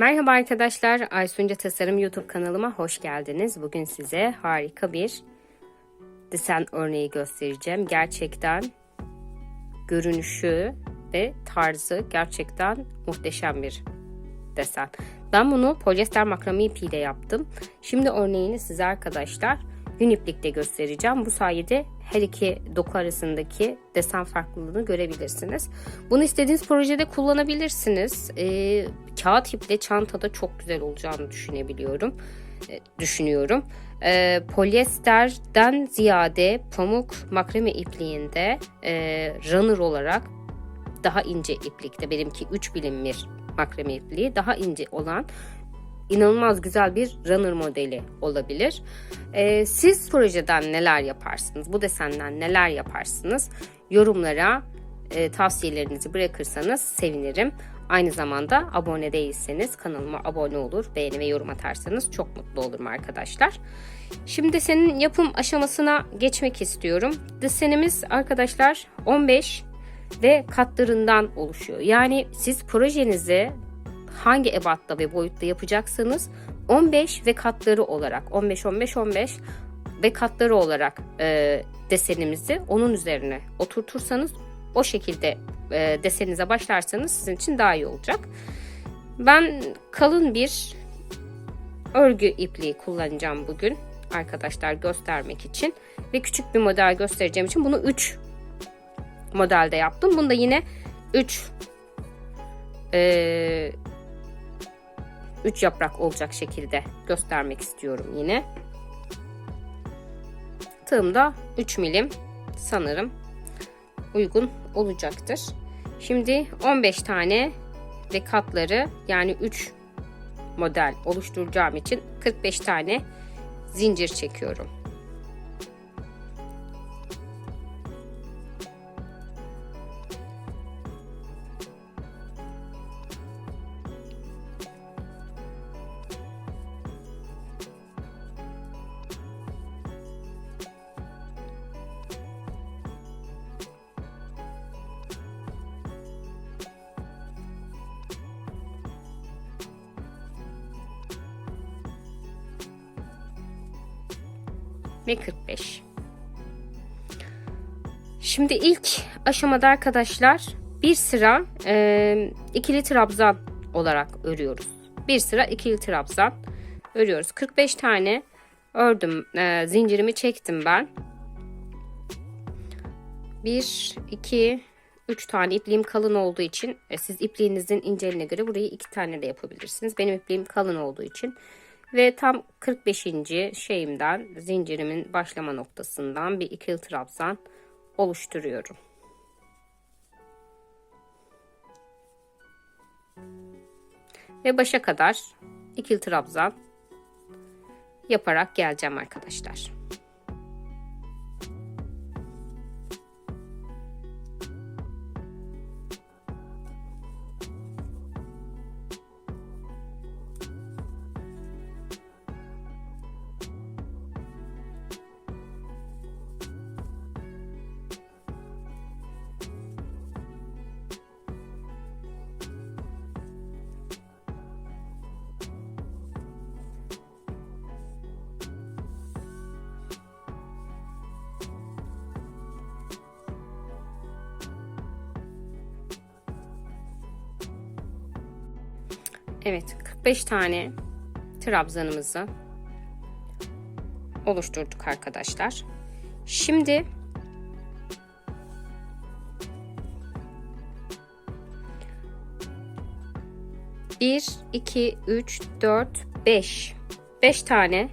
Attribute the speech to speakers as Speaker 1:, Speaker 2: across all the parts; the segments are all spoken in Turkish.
Speaker 1: Merhaba arkadaşlar, Aysunca Tasarım YouTube kanalıma hoş geldiniz. Bugün size harika bir desen örneği göstereceğim. Gerçekten görünüşü ve tarzı gerçekten muhteşem bir desen. Ben bunu polyester makrame ipiyle yaptım. Şimdi örneğini size arkadaşlar yün iplikte göstereceğim. Bu sayede her iki doku arasındaki desen farklılığını görebilirsiniz. Bunu istediğiniz projede kullanabilirsiniz. Ee, kağıt iple çantada çok güzel olacağını düşünebiliyorum. E, düşünüyorum. E, polyesterden ziyade pamuk makrame ipliğinde e, runner olarak daha ince iplikte benimki 3 bilim bir makrame ipliği daha ince olan inanılmaz güzel bir runner modeli olabilir. Ee, siz projeden neler yaparsınız? Bu desenden neler yaparsınız? Yorumlara e, tavsiyelerinizi bırakırsanız sevinirim. Aynı zamanda abone değilseniz kanalıma abone olur, beğeni ve yorum atarsanız çok mutlu olurum arkadaşlar. Şimdi senin yapım aşamasına geçmek istiyorum. Desenimiz arkadaşlar 15 ve katlarından oluşuyor. Yani siz projenizi hangi ebatta ve boyutta yapacaksanız 15 ve katları olarak 15 15 15 ve katları olarak e, desenimizi onun üzerine oturtursanız o şekilde e, deseninize başlarsanız sizin için daha iyi olacak. Ben kalın bir örgü ipliği kullanacağım bugün arkadaşlar göstermek için ve küçük bir model göstereceğim için bunu 3 modelde yaptım. Bunu da yine 3 e, 3 yaprak olacak şekilde göstermek istiyorum yine. Tığım da 3 milim sanırım uygun olacaktır. Şimdi 15 tane ve katları yani 3 model oluşturacağım için 45 tane zincir çekiyorum. Ve 45. Şimdi ilk aşamada arkadaşlar bir sıra e, ikili trabzan olarak örüyoruz. Bir sıra ikili trabzan örüyoruz. 45 tane ördüm. E, zincirimi çektim ben. 1, 2, 3 tane ipliğim kalın olduğu için e, siz ipliğinizin inceliğine göre burayı 2 tane de yapabilirsiniz. Benim ipliğim kalın olduğu için ve tam 45. şeyimden zincirimin başlama noktasından bir ikili trabzan oluşturuyorum. Ve başa kadar ikili trabzan yaparak geleceğim arkadaşlar. Evet 45 tane trabzanımızı oluşturduk arkadaşlar. Şimdi bir, iki, üç, dört, beş. Beş tane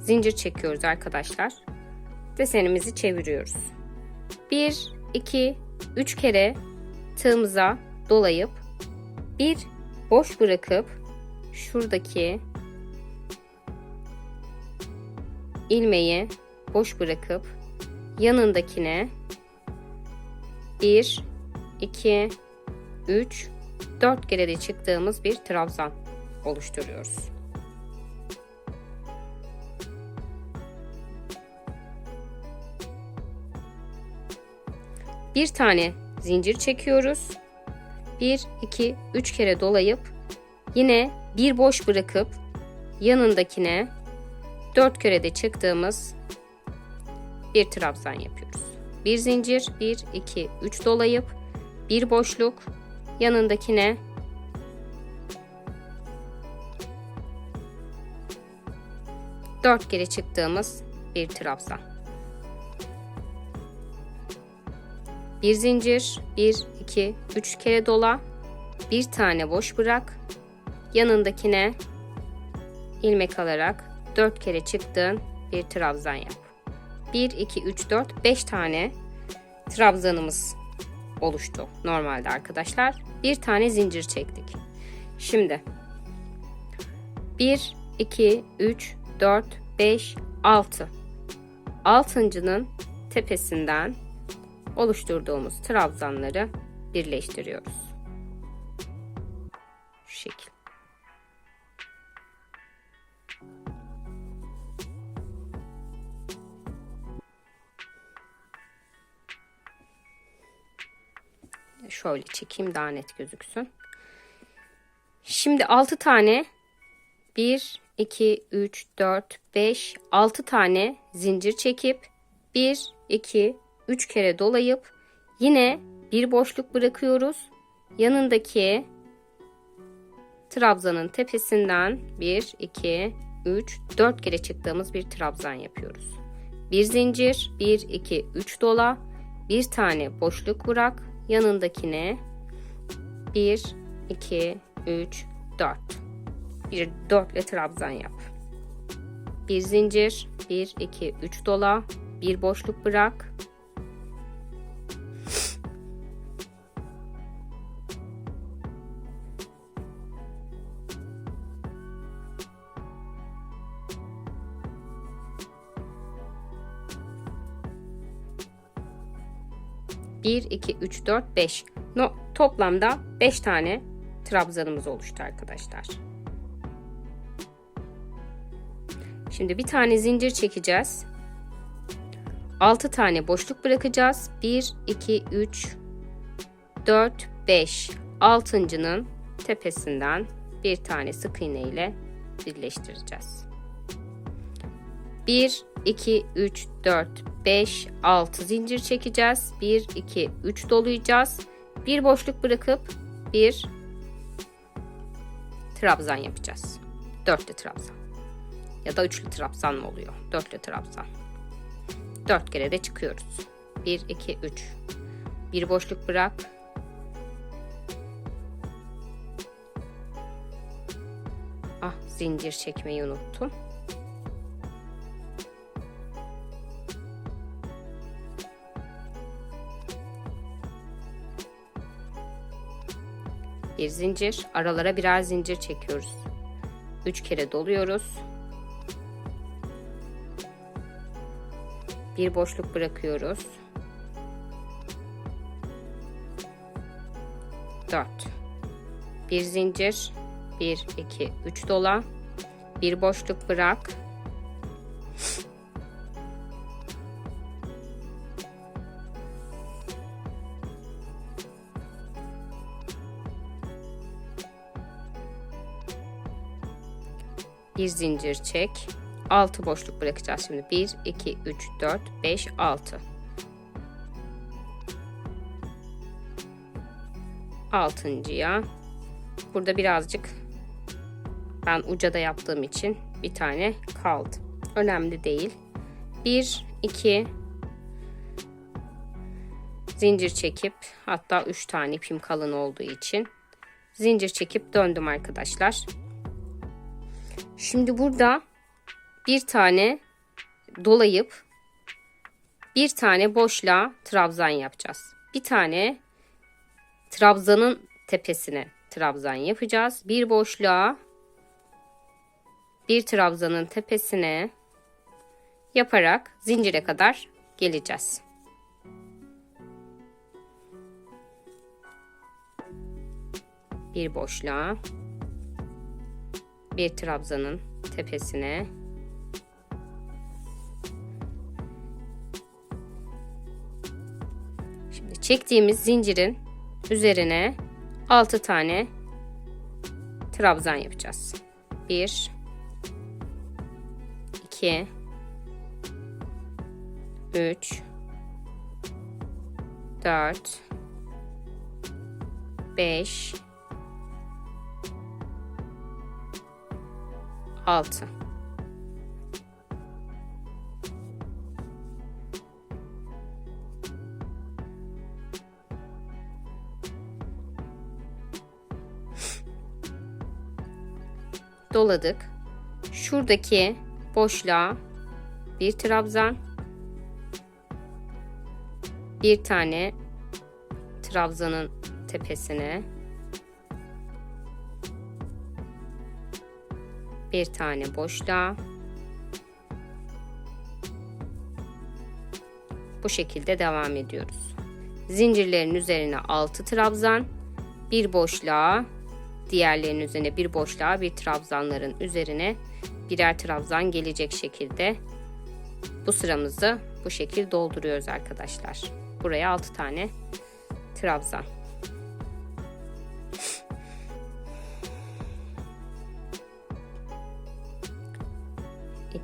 Speaker 1: zincir çekiyoruz arkadaşlar. Desenimizi çeviriyoruz. Bir, iki, üç kere tığımıza dolayıp bir boş bırakıp şuradaki ilmeği boş bırakıp yanındakine 1 2 3 4 kere de çıktığımız bir trabzan oluşturuyoruz. Bir tane zincir çekiyoruz. 1 2 3 kere dolayıp yine bir boş bırakıp yanındakine 4 kerede çıktığımız bir trabzan yapıyoruz. Bir zincir, 1 2 3 dolayıp bir boşluk yanındakine dört kere çıktığımız bir trabzan. Bir zincir, 1 2 3 kere dola, bir tane boş bırak. Yanındakine ilmek alarak 4 kere çıktığın bir trabzan yap. 1 2 3 4 5 tane trabzanımız oluştu normalde arkadaşlar. Bir tane zincir çektik. Şimdi 1 2 3 4 5 6 altıncının tepesinden oluşturduğumuz trabzanları birleştiriyoruz. Şu şekil. Şöyle çekeyim daha net gözüksün. Şimdi 6 tane 1, 2, 3, 4, 5, 6 tane zincir çekip 1, 2, 3 kere dolayıp yine bir boşluk bırakıyoruz. Yanındaki trabzanın tepesinden 1, 2, 3, 4 kere çıktığımız bir trabzan yapıyoruz. Bir zincir, 1, 2, 3 dola, bir tane boşluk bırak, yanındakine 1, 2, 3, 4. Bir dörtlü trabzan yap. Bir zincir, 1, 2, 3 dola, bir boşluk bırak. Bir, iki, üç, dört, beş. No, toplamda beş tane trabzanımız oluştu arkadaşlar. Şimdi bir tane zincir çekeceğiz. 6 tane boşluk bırakacağız. 1, 2, 3, 4, 5. Altıncının tepesinden bir tane sık iğne ile birleştireceğiz. 1, 2, 3, 4, 5, 6 zincir çekeceğiz. 1, 2, 3 dolayacağız. Bir boşluk bırakıp bir trabzan yapacağız. Dörtlü trabzan. Ya da üçlü trabzan mı oluyor? Dörtlü trabzan. Dört kere de çıkıyoruz. 1, 2, 3. Bir boşluk bırak. Ah zincir çekmeyi unuttum. Bir zincir, aralara birer zincir çekiyoruz. 3 kere doluyoruz. Bir boşluk bırakıyoruz. 4 Bir zincir 1 2 3 dola bir boşluk bırak bir zincir çek. 6 boşluk bırakacağız şimdi. 1 2 3 4 5 6 altıncıya. Burada birazcık ben ucada yaptığım için bir tane kaldı. Önemli değil. 1 2 zincir çekip hatta 3 tane ipim kalın olduğu için zincir çekip döndüm arkadaşlar Şimdi burada bir tane dolayıp bir tane boşluğa trabzan yapacağız. Bir tane trabzanın tepesine trabzan yapacağız. Bir boşluğa bir trabzanın tepesine yaparak zincire kadar geleceğiz. Bir boşluğa bir trabzanın tepesine Şimdi çektiğimiz zincirin üzerine 6 tane trabzan yapacağız. 1 2 3 4 5 6 doladık. Şuradaki boşluğa bir trabzan bir tane trabzanın tepesine bir tane boşluğa bu şekilde devam ediyoruz. Zincirlerin üzerine 6 trabzan, bir boşluğa, diğerlerinin üzerine bir boşluğa, bir trabzanların üzerine birer trabzan gelecek şekilde bu sıramızı bu şekilde dolduruyoruz arkadaşlar. Buraya 6 tane trabzan.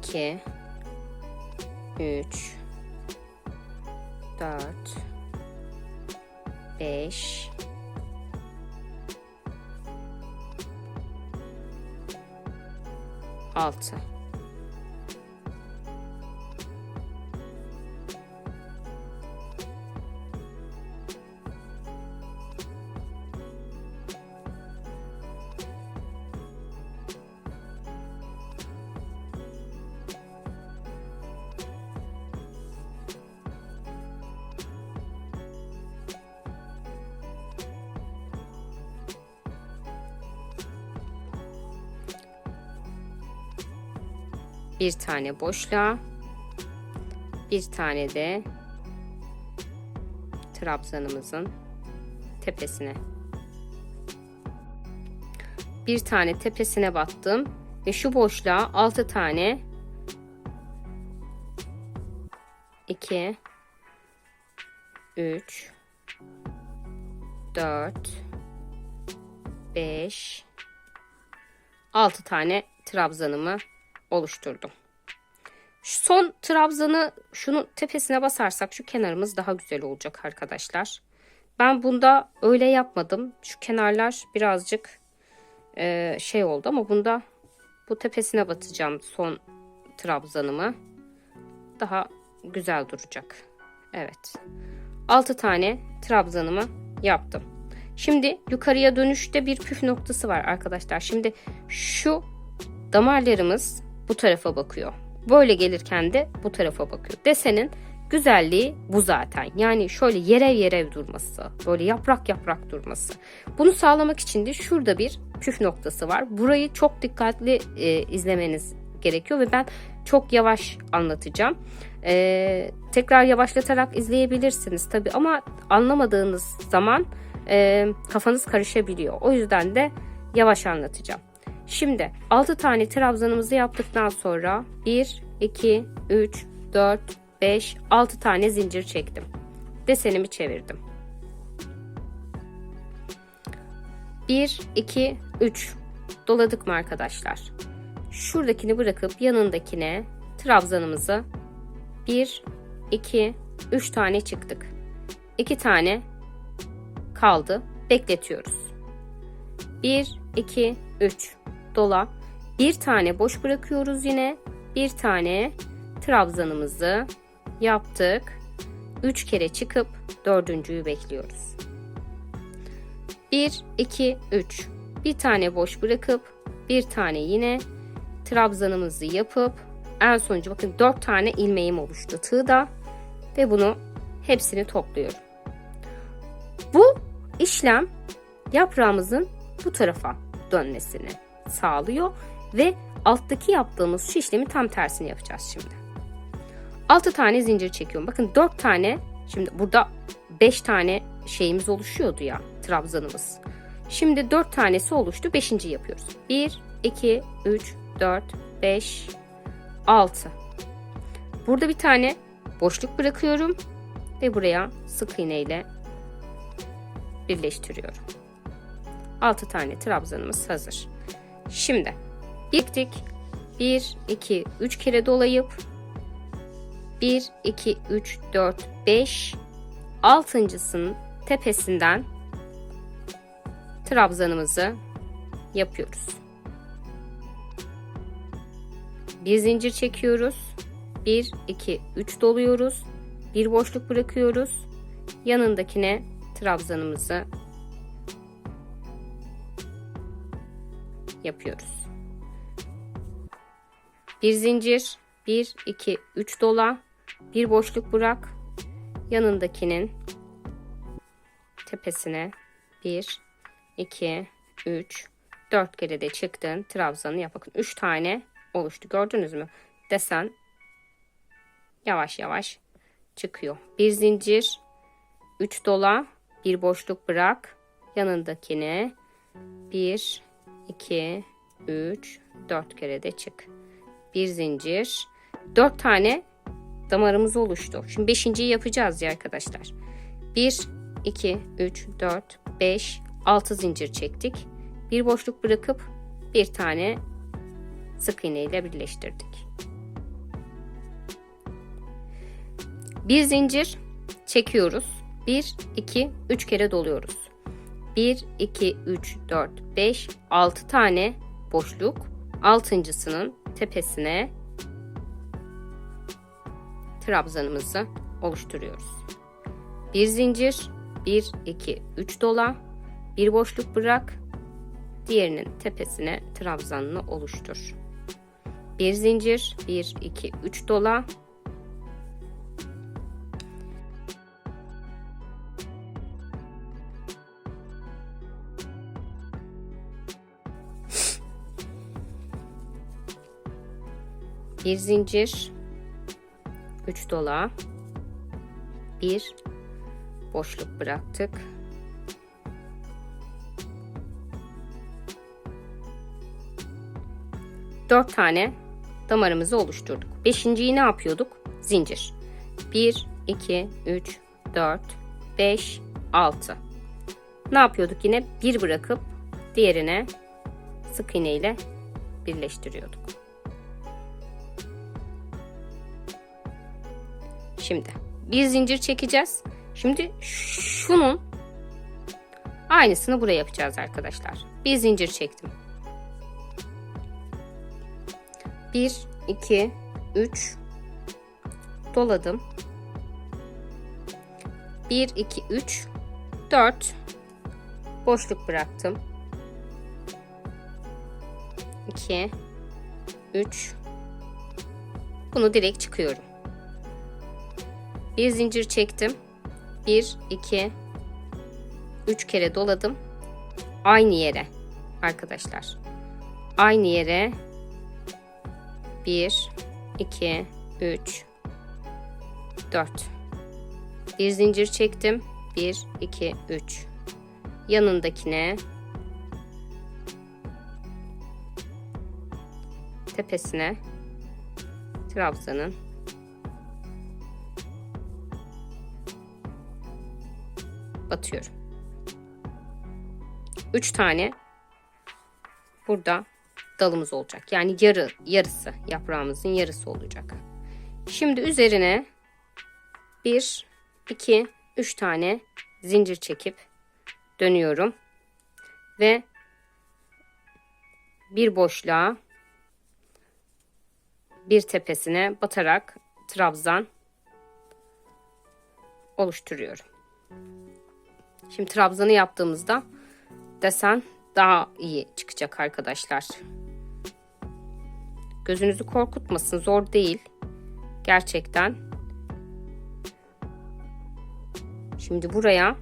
Speaker 1: İki, üç, dört, beş, altı. Bir tane boşluğa bir tane de trabzanımızın tepesine. Bir tane tepesine battım ve şu boşluğa 6 tane 2 3 4 5 6 tane trabzanımı oluşturdum. Son trabzanı şunun tepesine basarsak şu kenarımız daha güzel olacak arkadaşlar. Ben bunda öyle yapmadım. Şu kenarlar birazcık e, şey oldu ama bunda bu tepesine batacağım son trabzanımı. Daha güzel duracak. Evet. 6 tane trabzanımı yaptım. Şimdi yukarıya dönüşte bir püf noktası var arkadaşlar. Şimdi şu damarlarımız bu tarafa bakıyor. Böyle gelirken de bu tarafa bakıyor. Desenin güzelliği bu zaten. Yani şöyle yerev yerev durması, böyle yaprak yaprak durması. Bunu sağlamak için de şurada bir püf noktası var. Burayı çok dikkatli e, izlemeniz gerekiyor ve ben çok yavaş anlatacağım. E, tekrar yavaşlatarak izleyebilirsiniz tabi ama anlamadığınız zaman e, kafanız karışabiliyor. O yüzden de yavaş anlatacağım. Şimdi 6 tane trabzanımızı yaptıktan sonra 1, 2, 3, 4, 5, 6 tane zincir çektim. Desenimi çevirdim. 1, 2, 3 doladık mı arkadaşlar? Şuradakini bırakıp yanındakine trabzanımızı 1, 2, 3 tane çıktık. 2 tane kaldı. Bekletiyoruz. 1, 2, 3 dola. Bir tane boş bırakıyoruz yine. Bir tane trabzanımızı yaptık. Üç kere çıkıp dördüncüyü bekliyoruz. 1, 2, 3. Bir tane boş bırakıp bir tane yine trabzanımızı yapıp en sonucu bakın 4 tane ilmeğim oluştu tığda ve bunu hepsini topluyorum. Bu işlem yaprağımızın bu tarafa dönmesini sağlıyor ve alttaki yaptığımız şu işlemi tam tersini yapacağız şimdi. 6 tane zincir çekiyorum. Bakın 4 tane şimdi burada 5 tane şeyimiz oluşuyordu ya trabzanımız. Şimdi 4 tanesi oluştu. 5. yapıyoruz. 1, 2, 3, 4, 5, 6. Burada bir tane boşluk bırakıyorum ve buraya sık iğne ile birleştiriyorum. 6 tane trabzanımız hazır. Şimdi biriktik. 1, 2, 3 kere dolayıp 1, 2, 3, 4, 5 altıncısının tepesinden trabzanımızı yapıyoruz. Bir zincir çekiyoruz. 1, 2, 3 doluyoruz. Bir boşluk bırakıyoruz. Yanındakine trabzanımızı yapıyoruz. Bir zincir, 1, 2, 3 dola, bir boşluk bırak. Yanındakinin tepesine 1, 2, 3, 4 kere de çıktın. Trabzanı yap. Bakın 3 tane oluştu. Gördünüz mü? Desen yavaş yavaş çıkıyor. Bir zincir, 3 dola, bir boşluk bırak. Yanındakine 1, 2, 3, 4 kere de çık. Bir zincir, 4 tane damarımız oluştu. Şimdi 5.yi yapacağız ya arkadaşlar. 1, 2, 3, 4, 5, 6 zincir çektik. Bir boşluk bırakıp bir tane sık iğne ile birleştirdik. Bir zincir çekiyoruz. 1, 2, 3 kere doluyoruz. 1, 2, 3, 4, 5, 6 tane boşluk. Altıncısının tepesine trabzanımızı oluşturuyoruz. Bir zincir, 1, 2, 3 dola, bir boşluk bırak, diğerinin tepesine trabzanını oluştur. Bir zincir, 1, 2, 3 dola, bir zincir. 3 dola. Bir boşluk bıraktık. Dört tane damarımızı oluşturduk. Beşinciyi ne yapıyorduk? Zincir. 1 2 3 4 5 6 ne yapıyorduk yine? Bir bırakıp diğerine sık iğne ile birleştiriyorduk Şimdi bir zincir çekeceğiz. Şimdi şunun aynısını buraya yapacağız arkadaşlar. Bir zincir çektim. 1 2 3 doladım. 1 2 3 4 boşluk bıraktım. 2 3 bunu direkt çıkıyorum. Bir zincir çektim. 1 2 3 kere doladım. Aynı yere arkadaşlar. Aynı yere 1 2 3 4 bir zincir çektim. 1 2 3 yanındakine tepesine trabzanın 3 tane burada dalımız olacak. Yani yarı yarısı yaprağımızın yarısı olacak. Şimdi üzerine 1 2 3 tane zincir çekip dönüyorum ve bir boşluğa bir tepesine batarak trabzan oluşturuyorum. Şimdi trabzanı yaptığımızda desen daha iyi çıkacak arkadaşlar. Gözünüzü korkutmasın. Zor değil. Gerçekten. Şimdi buraya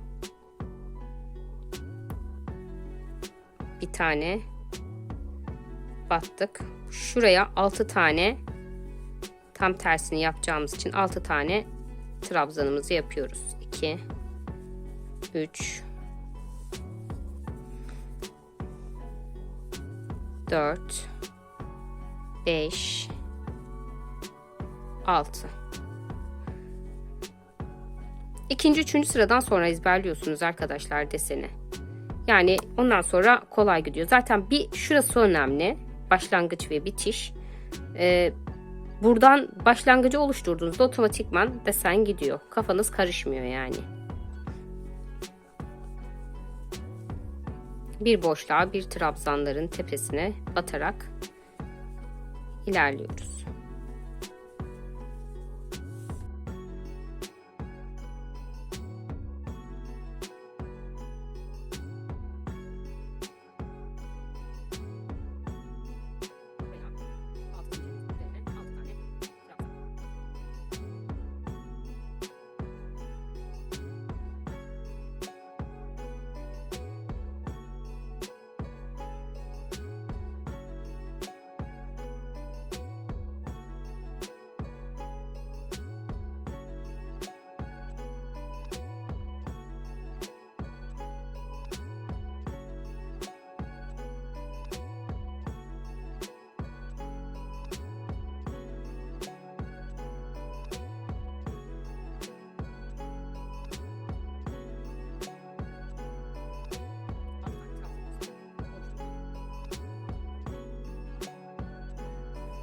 Speaker 1: bir tane battık. Şuraya 6 tane tam tersini yapacağımız için 6 tane trabzanımızı yapıyoruz. 2 3 4 5 6 İkinci, üçüncü sıradan sonra ezberliyorsunuz arkadaşlar deseni. Yani ondan sonra kolay gidiyor. Zaten bir şurası önemli. Başlangıç ve bitiş. Ee, buradan başlangıcı oluşturduğunuzda otomatikman desen gidiyor. Kafanız karışmıyor yani. Bir boşluğa bir trabzanların tepesine batarak ilerliyoruz.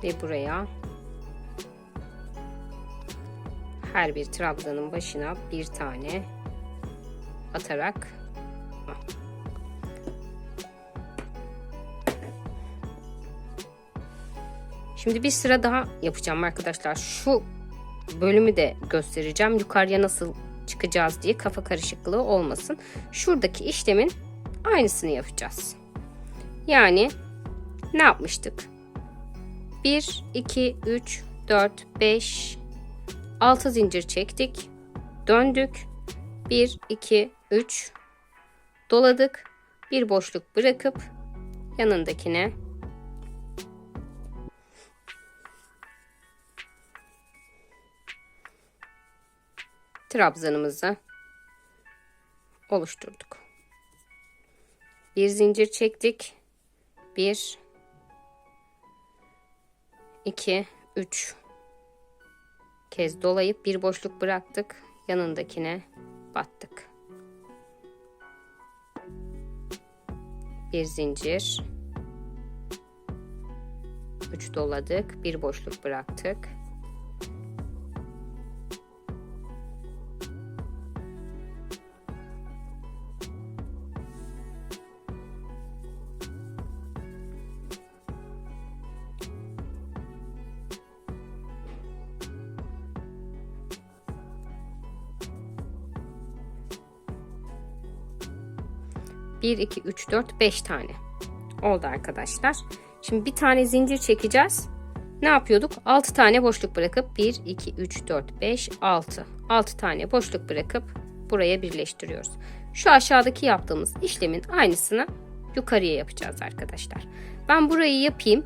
Speaker 1: Ve buraya her bir trabzanın başına bir tane atarak Şimdi bir sıra daha yapacağım arkadaşlar. Şu bölümü de göstereceğim. Yukarıya nasıl çıkacağız diye kafa karışıklığı olmasın. Şuradaki işlemin aynısını yapacağız. Yani ne yapmıştık? 1, 2, 3, 4, 5, 6 zincir çektik. Döndük. 1, 2, 3 doladık. Bir boşluk bırakıp yanındakine trabzanımızı oluşturduk. Bir zincir çektik. 1 2 3 kez dolayıp bir boşluk bıraktık. Yanındakine battık. Bir zincir. 3 doladık. Bir boşluk bıraktık. Bir, iki, üç, dört, beş tane oldu arkadaşlar. Şimdi bir tane zincir çekeceğiz. Ne yapıyorduk? 6 tane boşluk bırakıp 1, 2, 3, 4, 5, 6. 6 tane boşluk bırakıp buraya birleştiriyoruz. Şu aşağıdaki yaptığımız işlemin aynısını yukarıya yapacağız arkadaşlar. Ben burayı yapayım.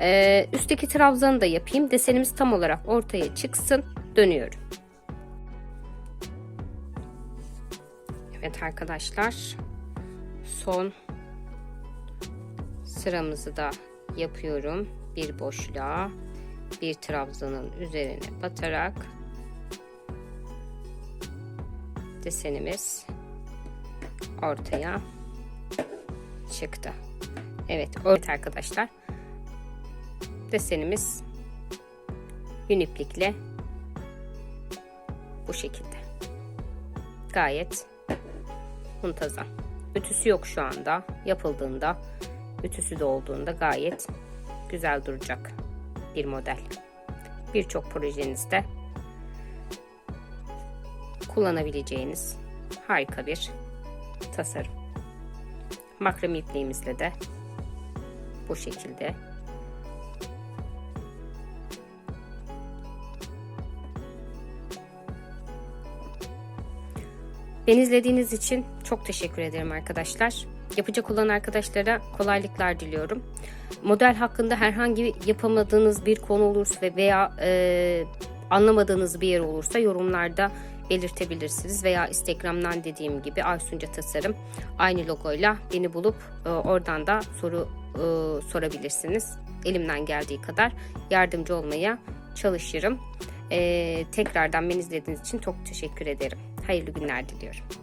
Speaker 1: Ee, üstteki trabzanı da yapayım. Desenimiz tam olarak ortaya çıksın. Dönüyorum. Evet arkadaşlar. Son sıramızı da yapıyorum. Bir boşluğa bir trabzanın üzerine batarak desenimiz ortaya çıktı. Evet, evet arkadaşlar. Desenimiz yün iplikle bu şekilde. Gayet muntazam. Ütüsü yok şu anda. Yapıldığında, ütüsü de olduğunda gayet güzel duracak bir model. Birçok projenizde kullanabileceğiniz harika bir tasarım. Makrame ipliğimizle de bu şekilde Beni izlediğiniz için çok teşekkür ederim arkadaşlar. Yapacak olan arkadaşlara kolaylıklar diliyorum. Model hakkında herhangi yapamadığınız bir konu olursa veya e, anlamadığınız bir yer olursa yorumlarda belirtebilirsiniz veya Instagram'dan dediğim gibi Aysunca Tasarım aynı logoyla beni bulup e, oradan da soru e, sorabilirsiniz. Elimden geldiği kadar yardımcı olmaya çalışırım. E, tekrardan beni izlediğiniz için çok teşekkür ederim. Hayırlı günler diliyorum.